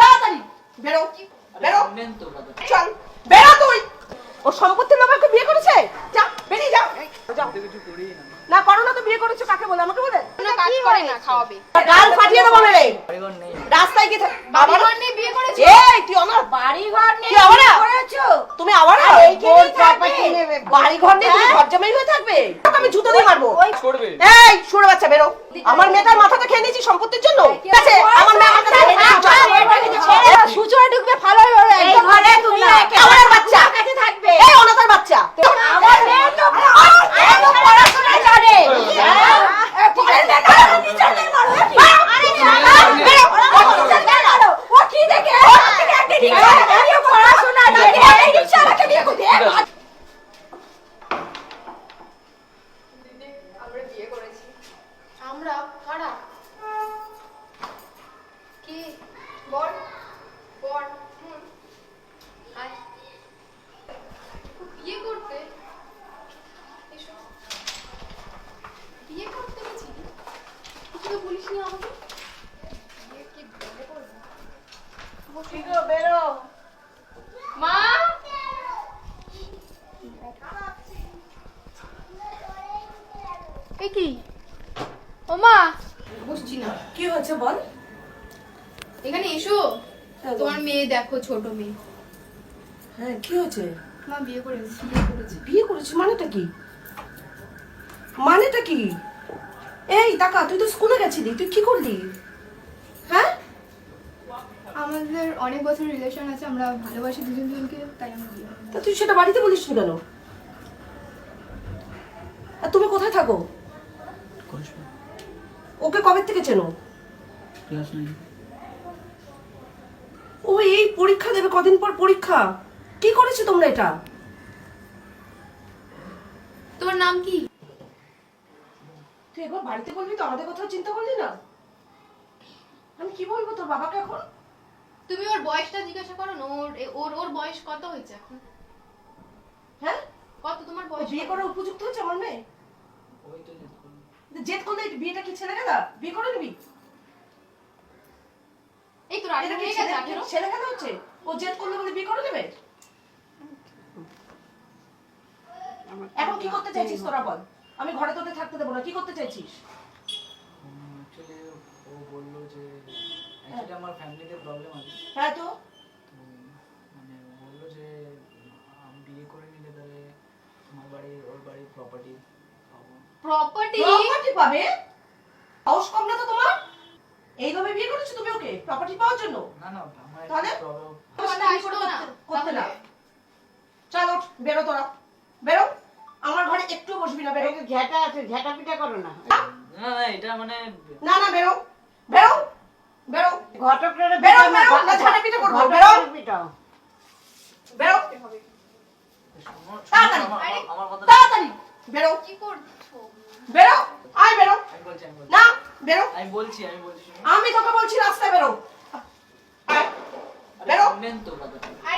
তাড়াতাড়ি বেরো বেরো। চল বেরো তুই। ও সম্পত্তির লোভে ওকে বিয়ে করেছে? যা বেরিয়ে যা। যাও তো না। না করো না তো বিয়ে করেছ কাকে বলে? আমাকে বলে। না কাজ করে না খাওয়াবে। গাল ফাটিয়ে দেবো মেরে নেই। রাস্তায় গিয়ে বাবা বিয়ে করেছে এই তুই আমার বাড়ি ঘর নিয়ে আবার করেছ? তুমি আবার এইখানেই থাকবে? বাড়ি ঘর নিয়ে তুমি ঘর জামাই হয়ে থাকবে? আমি জুতো দিয়ে মারবো। করবে এই শুনে বাচ্চা বেরো। আমার মেয়েটার মাথাটা খেয়ে নিয়েছি সম্পত্তির জন্য। আছে? আমার মেয়ে আমার কাছে সুচয় ঢুকবে ভালো এই ঘরে তুমি আমার বাচ্চা। কাছে থাকবে। এই অনাথার বাচ্চা। আমার মেয়ে তো পড়াশোনা জানে। পড়াশোনা আমরা বিয়ে করেছি আমরা কারা কি বল বল হুম আয় বিয়ে করতে এসো বিয়ে করতে গেছি কিছু তো বলিসনি আমাকে বিয়ে কি বিয়ে করব বেরো মা এ কি ও মা বসছি না কি হয়েছে বল এখানে এসো তোমার মেয়ে দেখো ছোট মেয়ে। হ্যাঁ কি হয়েছে? মা বিয়ে করেছে বিয়ে করেছে। বিয়ে করেছিস মানেটা কি? মানেটা কি? এই টাকা তুই তো স্কুলে গেছিলি তুই কি করলি? হ্যাঁ? আমাদের অনেক বছর রিলেশন আছে আমরা ভালোবাসি দুজন দুজনকে তাই আমরা বিয়ে তা তুই সেটা বাড়িতে বলিস কেন? আর তুমি কোথায় থাকো? ওকে কবে থেকে চেনো? ক্লাস নেই ও এই পরীক্ষা দেবে কদিন পর পরীক্ষা। কি করেছে তোমরা এটা? তোমার নাম কি? তুই একবার বাড়িতে বলবি তো আমাদের কথা চিন্তা করলি না? আমি কি বলব তোর বাবাকে এখন? তুমি ওর বয়সটা জিজ্ঞাসা করো না ওর ওর ওর বয়স কত হয়েছে এখন? হ্যাঁ? কত তোমার বয়স? বিয়ে করার উপযুক্ত হচ্ছে আমার মেয়ে? ওই তো যেতে পারব। জেদ করলে বিয়েটা কি ছেলে গেলা বিয়ে করে নিবি? এই তো হয়ে ছেলে খেলা হচ্ছে? ও জেদ করলে বলে বিয়ে করে নেবে এখন কি করতে চাইছিস তোরা বল। আমি ঘরে তোদের থাকতে দেবো না কি করতে চাইছিস? ও বলল যে অ্যাকচুয়ালি আমার ফ্যামিলিতে প্রবলেম আছে। হ্যাঁ তো? মানে বলল যে আমি বিয়ে করে নিলে তাহলে তোমার বাড়ি ওর বাড়ির প্রপার্টি প্রপার্টি প্রপার্টি পাবে? হাউস কম না তো তোমার? এইভাবে বিয়ে করেছ তুমি ওকে? প্রপার্টি পাওয়ার জন্য? না না তাহলে? করতে- না? চল ওঠ বেরো তোরা। বেরো। আমার ঘরে একটু বসবি না বেরো। ঝেঁটা আছে ঝেঁটা পিঠা করো না। না না এটা মানে না না বেরো। বেরো। বেরো। ঘটকটা বেরো, বেরো, না করব, বেরো। বেরো। শোনো- শোনো তাড়াতাড়ি, আমার কথা তাড়াতাড়ি। বেরো। কি করছ? বেরো। আয় বেরো। না বেরো। আমি বলছি আমি বলছি আমি তোকে বলছি রাস্তায় বেরো। বেরো। শুনবেন তো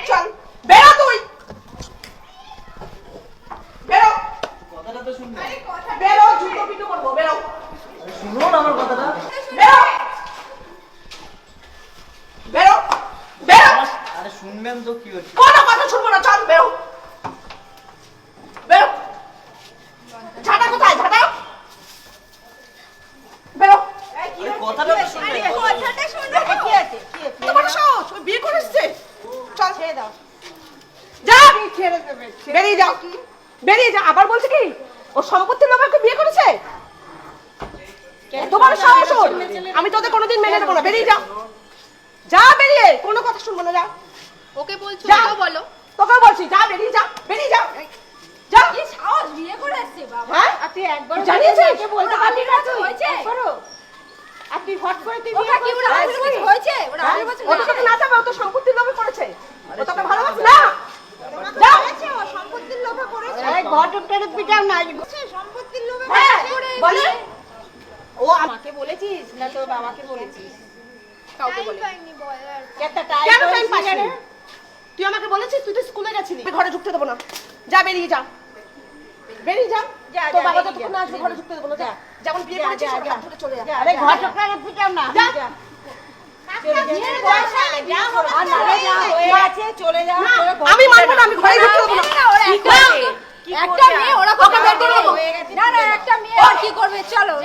চল। বেরো তুই। বেরো। কথাটা তো কথা বেরো জুতো পিটো করব বেরো। আরে শুনুন আমার কথাটা। বেরো। বেরো। বেরো। আরে শুনবেন তো কি হচ্ছে। কোনো কথা শুনব না। চল বেরো ঝাঁটা কোথায় ঝাঁটা বেরো আরে কথাটা তো শুনবেন কথাটা শোনো কি আছে কি আছে তোমার সাহস ও বিয়ে করে এসছে চল ছেড়ে দাও যা ছেড়ে দেবে বেরিয়ে যাও বেরিয়ে যা আবার বলছে কি ও সম্পত্তির লোভে ওকে বিয়ে করেছে তোমার সাহস আমি তোদের কোনোদিন মেনে নেব না। বেরিয়ে যা। যা বেরিয়ে। কোনো কথা শুনব না যা। ওকে বলছো যা। বলো। তোকে বলছি যা বেরিয়ে যা বেরিয়ে যা। যা। কি সাহস বিয়ে করে আসছে বাবা। হ্যাঁ? তুই একবার জানিয়েছিস? ওকে বলতে পারলি না তুই হয়েছে? একবারও? আর তুই হট করে তুই ওটা কি ওরা বিয়ে আঠেরো হয়েছে? ওরা হ্যাঁ? বছর ও তো হয়েছে তোকে না চাবে ও তো সম্পত্তির লোভে করেছে। ও তোকে ভালোবাসে না। যা। সম্পত্তির লোভে করেছে। এই ঘটকটার পিঠাও না। সম্পত্তির লোভে হ্যাঁ বলে। ও আমাকে বলেছিস না তোর বাবাকে বলেছিস? কাউকে বলে কেন টাইম পাস তুই আমাকে বলেছিস তুই তো স্কুলে গেছিলি। ঘরে ঢুকতে দেবো না। যা বেরিয়ে যা। বেরিয়ে যা। যা, তোর বাবা বেরিয়ে যতক্ষণ যা, না আসবে ঘরে ঢুকতে দেবো না। যা যেমন বিয়ে করেছিস যা, যা। হাত ধরে চলে যা। আরে ঘটকটার পিঠাও না। যা। যা। হয়নি, বিয়ে করো। আর নাহলে যা হয়ে আছে চলে যা আমি মানবো না আমি ঘরে ঢুকতে দেবো না ওরা একটা একটা মেয়ে ওরকম ওকে বের করে দেবো। না না একটা মেয়ে আর কি করবে? চলো।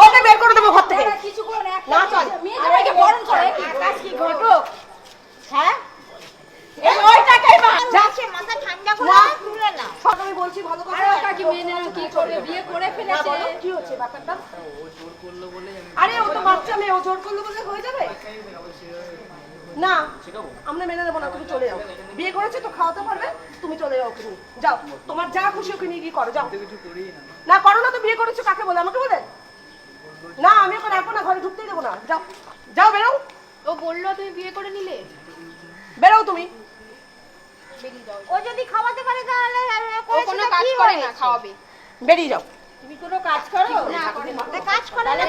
ওকে বের করে দেবো ঘর থেকে। কিছু করে না না চল। মেয়েটাকে বরণ করে কাজ কি ঘটক হ্যাঁ? মাথা ঠান্ডা না না আমি বলছি ভালো করে আর কাকি কি করবে? বিয়ে করে ফেলেছে। কি হচ্ছে ব্যাপারটা? ও জোর করল বলে আরে ও তো বাচ্চা মেয়ে ও জোর করলে বলে হয়ে যাবে? না আমরা মেনে নেব না তুমি চলে যাও। বিয়ে করেছে তো খাওয়াতে পারবে তুমি চলে যাও তুমি যাও তোমার যা খুশি ওকে নিয়ে গিয়ে করো যাও। না করো না তো বিয়ে করেছ কাকে বলে? আমাকে বলে? না আমি ওকে রাখব না ঘরে ঢুকতেই দেবো না। যাও যাও বেরো। ও বলল তুমি বিয়ে করে নিলে। বেরো তুমি। ও যদি খাওয়াতে পারে তাহলে ও কোনো কাজ করে না খাওয়াবে। বেরিয়ে যাও। তুমি কোনো কাজ করো? না কাজ করে না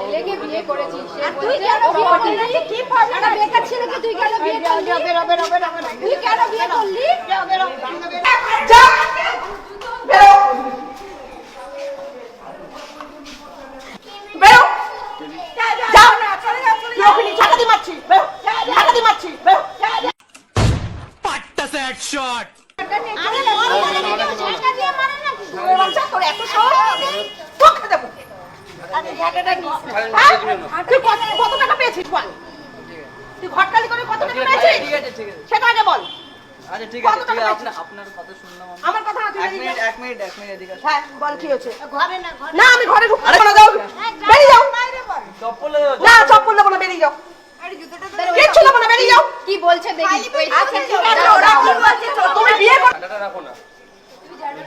ছেলেকে বিয়ে করেছিস তুই কেন বিয়ে করলি? কি পাবি না বেকার ছেলেকে তুই কেন বিয়ে করলি? বেরো বেরো বেরো তুই কেন বিয়ে করলি? বেরো যাও বেরো। বেরো যাও না চলে যাও চলে যাও ওখানে ঝাঁকা দিয়ে মারছি বেরো ঝাঁকা দিয়ে মারছি বেরো আরে ঝাঁকা দিয়ে মারে নাকি ওই বাচ্চা তোর এত সাহস তোকে দেবো আরে ঝাঁকাটা নিস হ্যাঁ? তুই কত কত টাকা পেয়েছিস বল? তুই ঘটকালি করে কত টাকা পেয়েছিস? ঠিক আছে ঠিক আছে। সেটা আগে বল। আচ্ছা ঠিক আছে ঠিক আছে আপনার কথা শুনলাম আমার কথা না তুই মিনিট এক মিনিট এক মিনিট এদিকে হ্যাঁ বল কি হয়েছে? ঘরে না ঘরে না আমি ঘরে ঢুকতে না যাও। বেরিয়ে যাও। চপ্পল না চপ্পল না বেরিয়ে যাও। কিচ্ছু দেবো না বেরিয়ে যাও। কি বলছে দেখি আচ্ছা ঠিক আছে ওরা ওরা কি বলছে? তুমি বিয়ে কর রাখো না।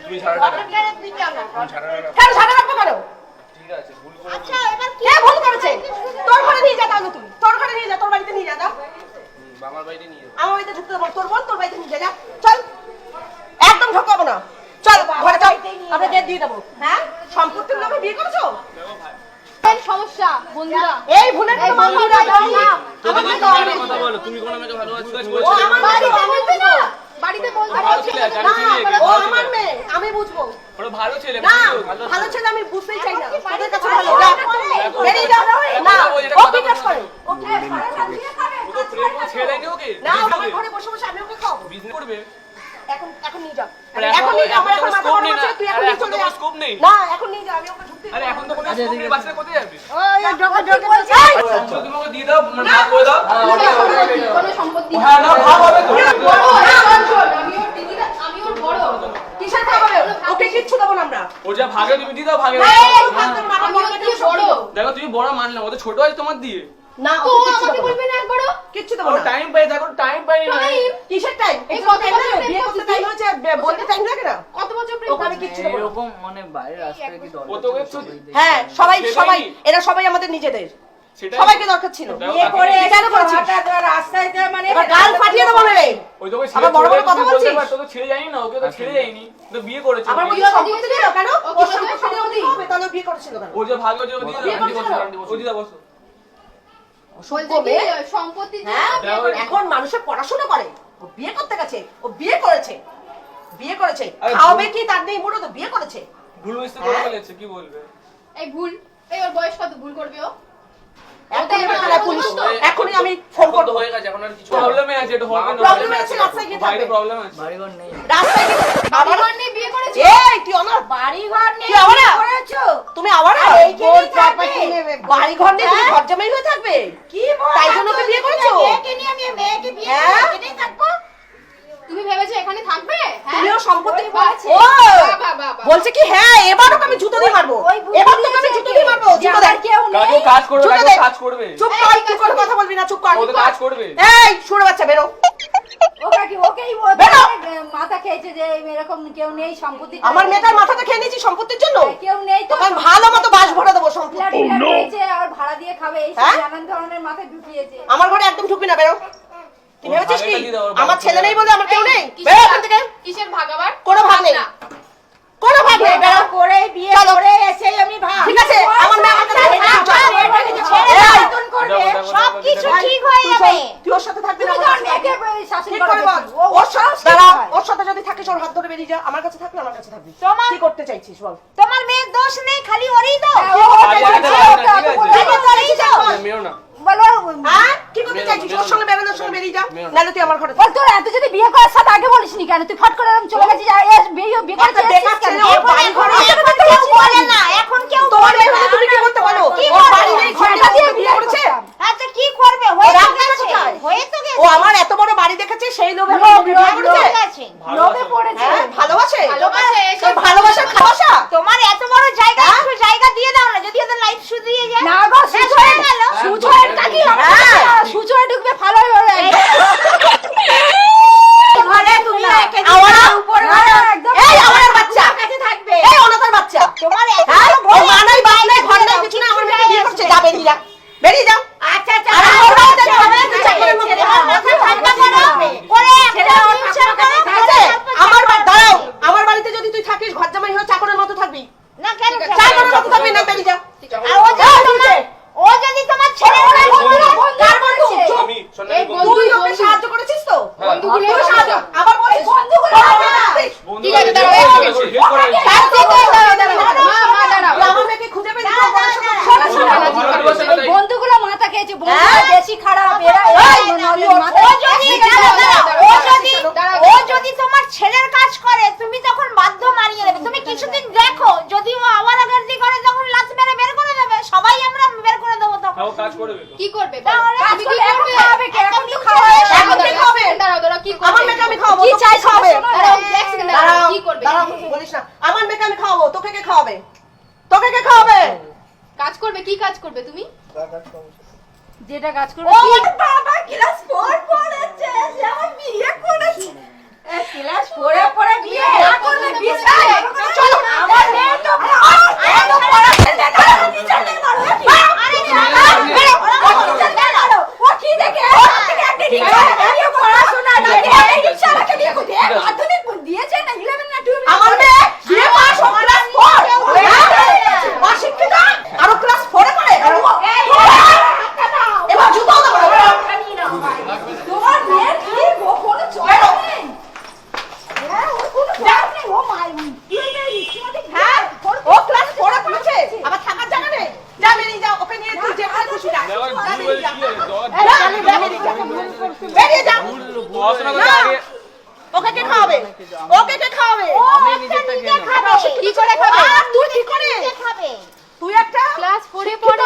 তুমি ছাড়াটা রাখো। রাখো। কেন সাড়ে রাখব কেন? ঠিক আছে ভুল করে আচ্ছা এবার কে ভুল করেছে? তোর ঘরে নিয়ে যা তাহলে তুই তোর ঘরে নিয়ে যা তোর বাড়িতে নিয়ে যা যা। আমার বাড়িতে নিয়ে যাব আমার বাড়িতে ঢুকতে দেবো তোর বোন তোর বাড়িতে নিয়ে যা যা। চল। একদম ঢোকাবো না। চল ঘরে চল। আমরা দিয়ে দেবো। হ্যাঁ? সম্পত্তির নামে বিয়ে করেছ? এই সমস্যা বন্ধুরা। এই ভুলের তো বন্ধুরা না তুমি আমাকে কি কথা বলো তুমি কোন আমাকে ভালোবাসতে ও বলছো আমার বাড়িতে বলবে না। বাড়িতে বলবে না ছেলে ও আমার মেয়ে আমি বুঝব। ওরা ভালো ছেলে না ভালো ছেলে। ছেলে আমি বুঝতেই চাই না। তোদের কাছে ভালো ভালো না বেরিয়ে যাও না ও কি বলব। করে। ও কি করে না বিয়ে করে ও তো প্রেম করে ছেড়ে দেয়নি ওকে না আমার ঘরে বসে বসে আমি ওকে খাওয়াবো। বিজনেস করবে? এখন এখন নিয়ে যাও। এখন- এখন নিয়ে যাও আমার এখন এখন মাথা গরম নেই তুই এখন নিয়ে চলে যা। কোনো নেই। না এখন নিয়ে যা আমি ওকে ঢুকতে আরে এখন তো কোনো আচ্ছা, স্কোপ নেই। কোথায় যাবে? তুমি ওকে দিয়ে দাও করে দাও। কোনো সম্পত্তি হ্যাঁ না ভাগ হবে তো। বড় না অঞ্চল আমি ওর দিদিরা আমি ওর বড়। কিসের খাবে ওকে কিচ্ছু দেবো না আমরা। ও যা ভাগে তুমি দিয়ে দাও ভাগে। এই। ভাবতে মাথা আমি গরম ওর হচ্ছে, থেকে সব বড়। দেবো। দেখো তুমি বড় মানলাম ও তো ছোট আছে তোমার দিয়ে। না তো আমাকে না। বলবে না একবারও? কিচ্ছু দেবো টাইম পাই দেখো টাইম পাইনি না কিসের টাইম এই কত বছর বিয়ে করতে টাইম হচ্ছে বলতে টাইম লাগে না? কত বছর প্রেম ওকে কিচ্ছু দেবো এরকম মানে বাইরে রাস্তায় কি তো দরকার। হ্যাঁ সবাই সবাই এরা সবাই আমাদের নিজেদের। সবাইকে দরকার ছিল। বিয়ে করে কেন করেছিস রাস্তায় মানে গাল ফাটিয়ে দেবো মেরে ওই তো আবার বড় বড় কথা বলছিস? তোকে ছেড়ে যায়নি না ওকে তো ছেড়ে যায়নি। তো বিয়ে করেছে। আবার ওকে। সম্পত্তি কেন? ও ও সম্পত্তি হবে তাহলে বিয়ে করেছিল কেন? ও যে ভাগ হয়েছে ওকে দিয়ে ও দিদা বসো সম্পত্তি হ্যাঁ এখন মানুষের পড়াশোনা করে। ও বিয়ে করতে গেছে ও বিয়ে করেছে বিয়ে করেছে। খাওয়াবে কি তার নেই মুড়ো তো বিয়ে করেছে? ভুল বুঝতে করে হ্যাঁ? ফেলেছে কি বলবে? এই ভুল এই ওর বয়স কত? ভুল করবে ও? এখনই আমি ফোন করব হয়ে গেছে এখন আর কিছু প্রবলেমে আছে এটা হবে না Problem আছে, রাস্তায় গিয়ে থাকবে। প্রবলেম আছে। বাড়িঘর নেই। রাস্তায় গিয়ে আবার বাবার বিয়ে করেছে? এই তুই আমার বাড়ি ঘর নিয়ে আবার করেছ তুমি আবার বোর প্রপার্টি নেবে বাড়ি ঘর নিয়ে তুমি ঘর জামাই হয়ে থাকবে? কি তাই জন্য তো বিয়ে করেছ? মেয়েকে নিয়ে আমি মেয়েকে বিয়ে করে এখানেই থাকব? তুমি ভেবেছো এখানে থাকবে? হ্যাঁ? তুমিও সম্পত্তি বাবা, ও! বাবা, বাবা। বলছে কি হ্যাঁ এবার ওকে আমি জুতো দিয়ে মারবো। এবার তোকে আমি জুতো দিয়ে মারবো। জুতো দেখ কাকু কাজ করবে কাকু দে। কাজ করবে। চুপ কর চুপ করে কথা বলবি না চুপ কর। ও তো কাজ করবে। এই শুনে বাচ্চা বেরো। ওকে কি ওকেই। মাথা খেয়েছে যে এরকম কেউ নেই সম্পত্তি আমার মেয়েটার মাথাটা খেয়ে নিয়েছি সম্পত্তির জন্য কেউ নেই তো ভালো মতো বাস ভরে দেবো সম্পত্তি আর ভাড়া দিয়ে খাবে এই হ্যাঁ? নানান ধরনের মাথায় ঢুকিয়েছে আমার ঘরে একদম ঢুকবি না বেরো তুই ভেবেছিস কি ওর আমার ছেলে নেই বলে আমার কেউ নেই বেরো ভাগ? এখান থেকে কিসের ভাগ কোনো ভাগ নেই। কোনো ভাগ নেই বেরো করে বিয়ে করে এসেই আমি ভাব ঠিক আছে আমার মেয়ে দেখো, দেখো, সব কিছু ঠিক হয়ে যাবে তুই ওর সাথে থাকবি না আমার তোর সাথে বেরিয়ে যা আমার কাছে থাকলে আমার কাছে থাকবি। তোমার কি করতে চাইছিস বল? তোমার মেয়ের দোষ নেই খালি ওরই দোষ এখন কেউ কাজ করবে কি তোকে কে খাওয়াবে? কাজ করবে? কি কাজ করবে তুমি? যেটা কাজ করবে ও বাবা ক্লাস বিয়ে না করলে বিয়ে চলো আমার মেয়ে তো হ্যাঁ ও ক্লাস পড়ে পড়ছে। আবার থাকার জায়গা নেই। যা বেরিয়ে যাও ওকে নিয়ে তুই যেখানে খুশি না বেরিয়ে যাও। ওকে কে খাওয়াবে? ওকে কে খাওয়াবে? কি করে খাবে? আর তুই কি করে? খাবে। তুই একটা ক্লাস পড়ে। পড়ে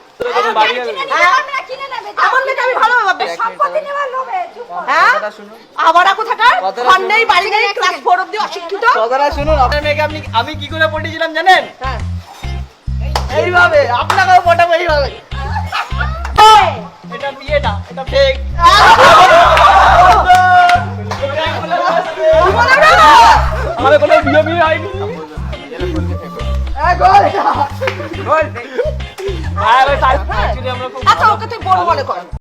আমি কি করে পড়েছিলাম জানেন? এইভাবে আপনাকেও পটাবো এইভাবে। আমাদের কোনো বিয়ে বিয়ে হয়নি গোল। গোল। আমরা আচ্ছা ওকে তুই বড় মনে কর।